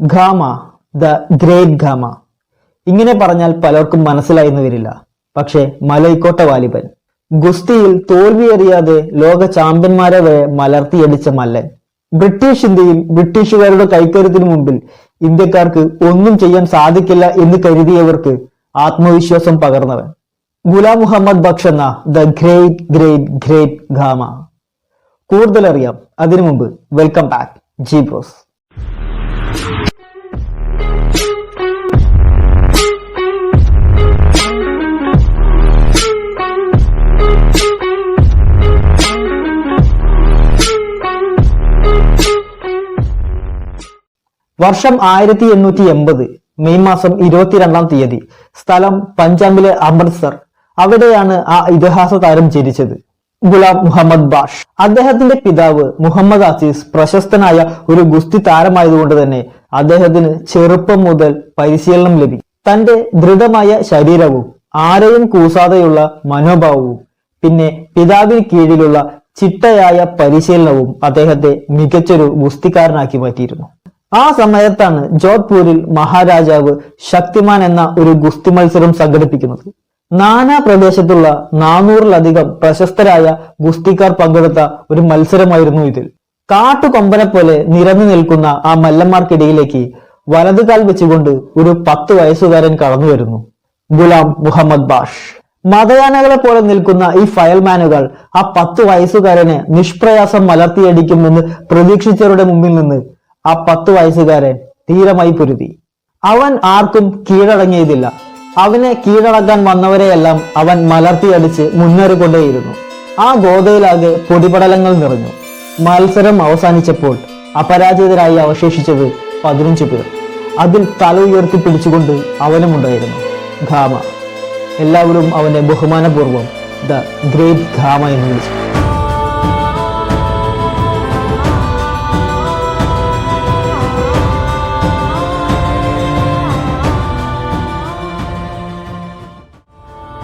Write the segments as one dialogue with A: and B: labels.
A: ഖാമ the great ഖാമ ഇങ്ങനെ പറഞ്ഞാൽ പലർക്കും മനസ്സിലായിരുന്നു വരില്ല. പക്ഷേ മലൈക്കോട്ട വാലിബൻ ഗുസ്തിയിൽ തോൽവിയറിയാതെ ലോക ചാമ്പ്യന്മാരെ വരെ മലർത്തിയടിച്ച മല്ലൻ. ബ്രിട്ടീഷ് ഇന്ത്യയിൽ ബ്രിട്ടീഷുകാരുടെ കൈക്കരുത്തിനു മുമ്പിൽ ഇന്ത്യക്കാർക്ക് ഒന്നും ചെയ്യാൻ സാധിക്കില്ല എന്ന് കരുതിയവർക്ക് ആത്മവിശ്വാസം പകർന്നവൻ. ഗുലാം മുഹമ്മദ് ബക്ഷ് എന്ന the great great great Gama കൂടുതലറിയാം. അതിനു മുമ്പ് വെൽക്കം ബാക്ക് ജി ബ്രോസ്. വർഷം ആയിരത്തി എണ്ണൂറ്റി എൺപത് മെയ് മാസം ഇരുപത്തിരണ്ടാം തീയതി സ്ഥലം പഞ്ചാബിലെ അമൃത്സർ. അവിടെയാണ് ആ ഇതിഹാസ താരം ജനിച്ചത്. ഗുലാം മുഹമ്മദ് ബാഷ്. അദ്ദേഹത്തിന്റെ പിതാവ് മുഹമ്മദ് അസീസ് പ്രശസ്തനായ ഒരു ഗുസ്തി താരമായതുകൊണ്ട് തന്നെ അദ്ദേഹത്തിന് ചെറുപ്പം മുതൽ പരിശീലനം ലഭിക്കും. തന്റെ ദൃഢമായ ശരീരവും ആരെയും കൂസാതെയുള്ള മനോഭാവവും പിന്നെ പിതാവിന് കീഴിലുള്ള ചിട്ടയായ പരിശീലനവും അദ്ദേഹത്തെ മികച്ചൊരു ഗുസ്തിക്കാരനാക്കി മാറ്റിയിരുന്നു. ആ സമയത്താണ് ജോധ്പൂരിൽ മഹാരാജാവ് ശക്തിമാൻ എന്ന ഒരു ഗുസ്തി മത്സരം സംഘടിപ്പിക്കുന്നത്. നാനാ പ്രദേശത്തുള്ള നാനൂറിലധികം പ്രശസ്തരായ ഗുസ്തിക്കാർ പങ്കെടുത്ത ഒരു മത്സരമായിരുന്നു ഇതിൽ. കാട്ടുകൊമ്പനെ പോലെ നിരന്നു നിൽക്കുന്ന ആ മല്ലന്മാർക്കിടയിലേക്ക് വലതുകാൽ വെച്ചുകൊണ്ട് ഒരു പത്ത് വയസ്സുകാരൻ കടന്നു വരുന്നു ഗുലാം മുഹമ്മദ് ബാഷ്. മതയാനകളെ പോലെ നിൽക്കുന്ന ഈ ഫയൽമാനുകൾ ആ പത്ത് വയസ്സുകാരനെ നിഷ്പ്രയാസം മലർത്തിയടിക്കുമെന്ന് പ്രതീക്ഷിച്ചവരുടെ മുമ്പിൽ നിന്ന് ആ പത്ത് വയസ്സുകാരൻ ധീരമായി പൊരുതി. അവൻ ആർക്കും കീഴടങ്ങിയതില്ല. അവനെ കീഴടക്കാൻ വന്നവരെയെല്ലാം അവൻ മലർത്തിയടിച്ച് മുന്നേറിക്കൊണ്ടേയിരുന്നു ആ ഗോതയിലാകെ പൊടിപടലങ്ങൾ നിറഞ്ഞു. മത്സരം അവസാനിച്ചപ്പോൾ അപരാജിതരായി അവശേഷിച്ചത് പതിനഞ്ചു പേർ. അതിൽ തല ഉയർത്തി പിടിച്ചുകൊണ്ട് അവനും ഉണ്ടായിരുന്നു ഖാമ. എല്ലാവരും അവനെ ബഹുമാനപൂർവം ദ ഗ്രേറ്റ് ഖാമ എന്ന് വിളിച്ചു.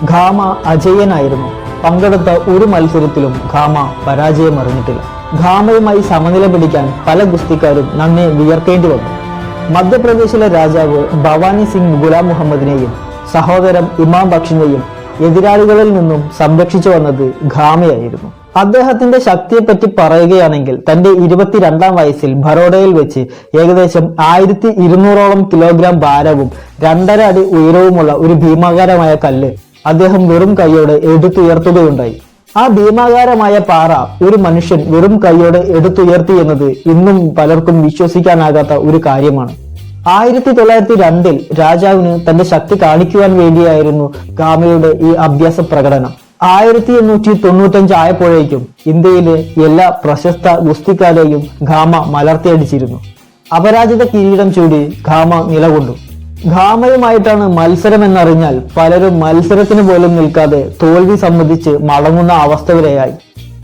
A: ഖാമ അജയനായിരുന്നു. പങ്കെടുത്ത ഒരു മത്സരത്തിലും ഖാമ പരാജയം അറിഞ്ഞിട്ടില്ല ഖാമയുമായി സമനില പിടിക്കാൻ പല ഗുസ്തിക്കാരും നന്നെ വിയർക്കേണ്ടി വന്നു. മധ്യപ്രദേശിലെ രാജാവ് ഭവാനി സിംഗ് ഗുലാം മുഹമ്മദിനെയും സഹോദരൻ ഇമാം ബക്ഷിനെയും എതിരാളികളിൽ നിന്നും സംരക്ഷിച്ചു വന്നത് ഖാമയായിരുന്നു. അദ്ദേഹത്തിന്റെ ശക്തിയെപ്പറ്റി പറയുകയാണെങ്കിൽ തന്റെ ഇരുപത്തിരണ്ടാം വയസ്സിൽ ബറോഡയിൽ വെച്ച് ഏകദേശം ആയിരത്തി ഇരുന്നൂറോളം കിലോഗ്രാം ഭാരവും രണ്ടര അടി ഉയരവുമുള്ള ഒരു ഭീമാകാരമായ കല്ല് അദ്ദേഹം വെറും കൈയോടെ എടുത്തുയർത്തുകയുണ്ടായി. ആ ഭീമാകാരമായ പാറ ഒരു മനുഷ്യൻ വെറും കൈയോടെ എടുത്തുയർത്തി എന്നത് ഇന്നും പലർക്കും വിശ്വസിക്കാനാകാത്ത ഒരു കാര്യമാണ്. ആയിരത്തി തൊള്ളായിരത്തി രണ്ടിൽ രാജാവിന് തന്റെ ശക്തി കാണിക്കുവാൻ വേണ്ടിയായിരുന്നു ഗാമയുടെ ഈ അഭ്യാസ പ്രകടനം. ആയിരത്തി എണ്ണൂറ്റി തൊണ്ണൂറ്റഞ്ച് ആയപ്പോഴേക്കും ഇന്ത്യയിലെ എല്ലാ പ്രശസ്ത ഗുസ്തിക്കാരെയും ഖാമ മലർത്തിയടിച്ചിരുന്നു. അപരാജിത കിരീടം ചൂടി ഖാമ നിലകൊണ്ടു. ഖാമയുമായിട്ടാണ് മത്സരം എന്നറിഞ്ഞാൽ പലരും മത്സരത്തിന് പോലും നിൽക്കാതെ തോൽവി സമ്മതിച്ച് മടങ്ങുന്ന അവസ്ഥ വരെയായി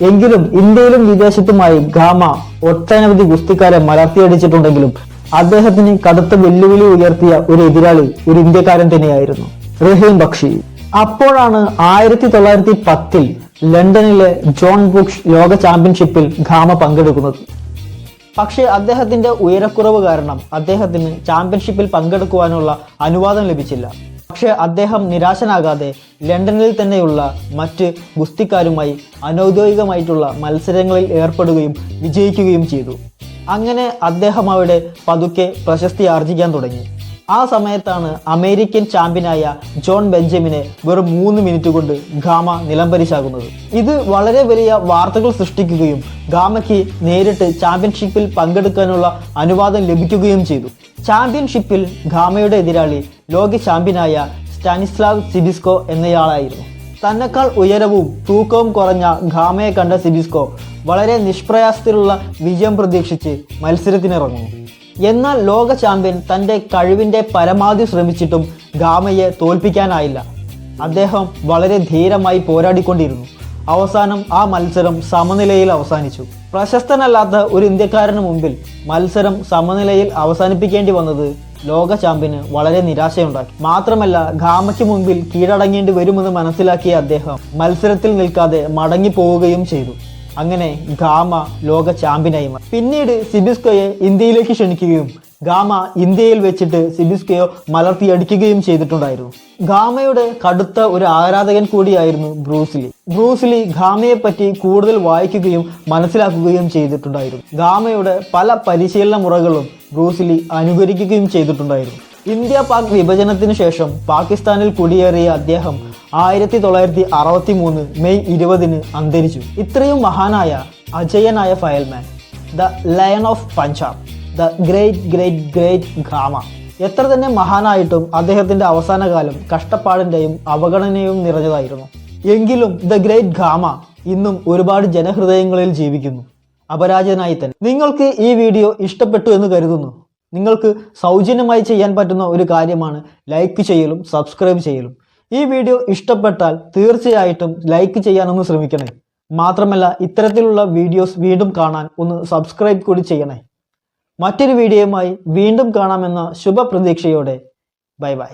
A: എങ്കിലും ഇന്ത്യയിലും വിദേശത്തുമായി ഘാമ ഒട്ടനവധി ഗുസ്തിക്കാരെ മലർത്തിയടിച്ചിട്ടുണ്ടെങ്കിലും അദ്ദേഹത്തിന് കടുത്ത വെല്ലുവിളി ഉയർത്തിയ ഒരു എതിരാളി ഒരു ഇന്ത്യക്കാരൻ തന്നെയായിരുന്നു റഹീം ബക്ഷി. അപ്പോഴാണ് ആയിരത്തി തൊള്ളായിരത്തി പത്തിൽ ലണ്ടനിലെ ജോൺ ബുഷ് ലോക ചാമ്പ്യൻഷിപ്പിൽ ഘാമ പങ്കെടുക്കുന്നത്. പക്ഷേ അദ്ദേഹത്തിന്റെ ഉയരക്കുറവ് കാരണം അദ്ദേഹത്തിന് ചാമ്പ്യൻഷിപ്പിൽ പങ്കെടുക്കുവാനുള്ള അനുവാദം ലഭിച്ചില്ല. പക്ഷേ അദ്ദേഹം നിരാശനാകാതെ ലണ്ടനിൽ തന്നെയുള്ള മറ്റ് ഗുസ്തിക്കാരുമായി അനൗദ്യോഗികമായിട്ടുള്ള മത്സരങ്ങളിൽ ഏർപ്പെടുകയും വിജയിക്കുകയും ചെയ്തു. അങ്ങനെ അദ്ദേഹം അവിടെ പതുക്കെ പ്രശസ്തി ആർജിക്കാൻ തുടങ്ങി. ആ സമയത്താണ് അമേരിക്കൻ ചാമ്പ്യനായ ജോൺ ബെഞ്ചമിനെ വെറും മൂന്ന് മിനിറ്റ് കൊണ്ട് ഗാമ നിലംപരിശാകുന്നത്. ഇത് വളരെ വലിയ വാർത്തകൾ സൃഷ്ടിക്കുകയും ഗാമയ്ക്ക് നേരിട്ട് ചാമ്പ്യൻഷിപ്പിൽ പങ്കെടുക്കാനുള്ള അനുവാദം ലഭിക്കുകയും ചെയ്തു. ചാമ്പ്യൻഷിപ്പിൽ ഗാമയുടെ എതിരാളി ലോക ചാമ്പ്യനായ സ്റ്റാനിസ്ലാവ് സിബിസ്കോ എന്നയാളായിരുന്നു. തന്നെക്കാൾ ഉയരവും തൂക്കവും കുറഞ്ഞ ഗാമയെ കണ്ട സിബിസ്കോ വളരെ നിഷ്പ്രയാസത്തിലുള്ള വിജയം പ്രതീക്ഷിച്ച് മത്സരത്തിനിറങ്ങുന്നു. എന്നാൽ ലോക ചാമ്പ്യൻ തന്റെ കഴിവിന്റെ പരമാവധി ശ്രമിച്ചിട്ടും ഗാമയെ തോൽപ്പിക്കാനായില്ല. അദ്ദേഹം വളരെ ധീരമായി പോരാടിക്കൊണ്ടിരുന്നു. അവസാനം ആ മത്സരം സമനിലയിൽ അവസാനിച്ചു. പ്രശസ്തനല്ലാത്ത ഒരു ഇന്ത്യക്കാരന് മുമ്പിൽ മത്സരം സമനിലയിൽ അവസാനിപ്പിക്കേണ്ടി വന്നത് ലോക ചാമ്പ്യന് വളരെ നിരാശയുണ്ടാക്കി. മാത്രമല്ല ഗാമയ്ക്ക് മുമ്പിൽ കീഴടങ്ങേണ്ടി വരുമെന്ന് മനസ്സിലാക്കിയ അദ്ദേഹം മത്സരത്തിൽ നിൽക്കാതെ മടങ്ങി പോവുകയും ചെയ്തു. അങ്ങനെ ഗാമ ലോക ചാമ്പ്യനായി മാറി. പിന്നീട് സിബിസ്കോയെ ഇന്ത്യയിലേക്ക് ക്ഷണിക്കുകയും ഗാമ ഇന്ത്യയിൽ വെച്ചിട്ട് സിബിസ്കയോ മലർത്തിയടിക്കുകയും ചെയ്തിട്ടുണ്ടായിരുന്നു. ഗാമയുടെ കടുത്ത ഒരു ആരാധകൻ കൂടിയായിരുന്നു ബ്രൂസ്ലി ബ്രൂസ്ലി ഗാമയെ പറ്റി കൂടുതൽ വായിക്കുകയും മനസ്സിലാക്കുകയും ചെയ്തിട്ടുണ്ടായിരുന്നു. ഗാമയുടെ പല പരിശീലന മുറകളും ബ്രൂസ്ലി അനുകരിക്കുകയും ചെയ്തിട്ടുണ്ടായിരുന്നു. ഇന്ത്യ പാക് വിഭജനത്തിന് ശേഷം പാകിസ്ഥാനിൽ കുടിയേറിയ അദ്ദേഹം ആയിരത്തി തൊള്ളായിരത്തി അറുപത്തി മൂന്ന് മെയ് ഇരുപതിന് അന്തരിച്ചു. ഇത്രയും മഹാനായ അജയനായ ഫയൽമാൻ the lion of Punjab the great great great Gama. എത്ര തന്നെ മഹാനായിട്ടും അദ്ദേഹത്തിന്റെ അവസാന കാലം കഷ്ടപ്പാടിന്റെയും അവഗണനയും നിറഞ്ഞതായിരുന്നു. എങ്കിലും ദ ഗ്രേറ്റ് ഖാമ ഇന്നും ഒരുപാട് ജനഹൃദയങ്ങളിൽ ജീവിക്കുന്നു. അപരാജനായി തന്നെ. നിങ്ങൾക്ക് ഈ വീഡിയോ ഇഷ്ടപ്പെട്ടു എന്ന് കരുതുന്നു. നിങ്ങൾക്ക് സൗജന്യമായി ചെയ്യാൻ പറ്റുന്ന ഒരു കാര്യമാണ് ലൈക്ക് ചെയ്യലും സബ്സ്ക്രൈബ് ചെയ്യലും. ഈ വീഡിയോ ഇഷ്ടപ്പെട്ടാൽ തീർച്ചയായിട്ടും ലൈക്ക് ചെയ്യാനൊന്ന് ശ്രമിക്കണേ. മാത്രമല്ല ഇത്തരത്തിലുള്ള വീഡിയോസ് വീണ്ടും കാണാൻ ഒന്ന് സബ്സ്ക്രൈബ് കൂടി ചെയ്യണേ. മറ്റൊരു വീഡിയോയുമായി വീണ്ടും കാണാമെന്ന ശുഭപ്രതീക്ഷയോടെ. Bye bye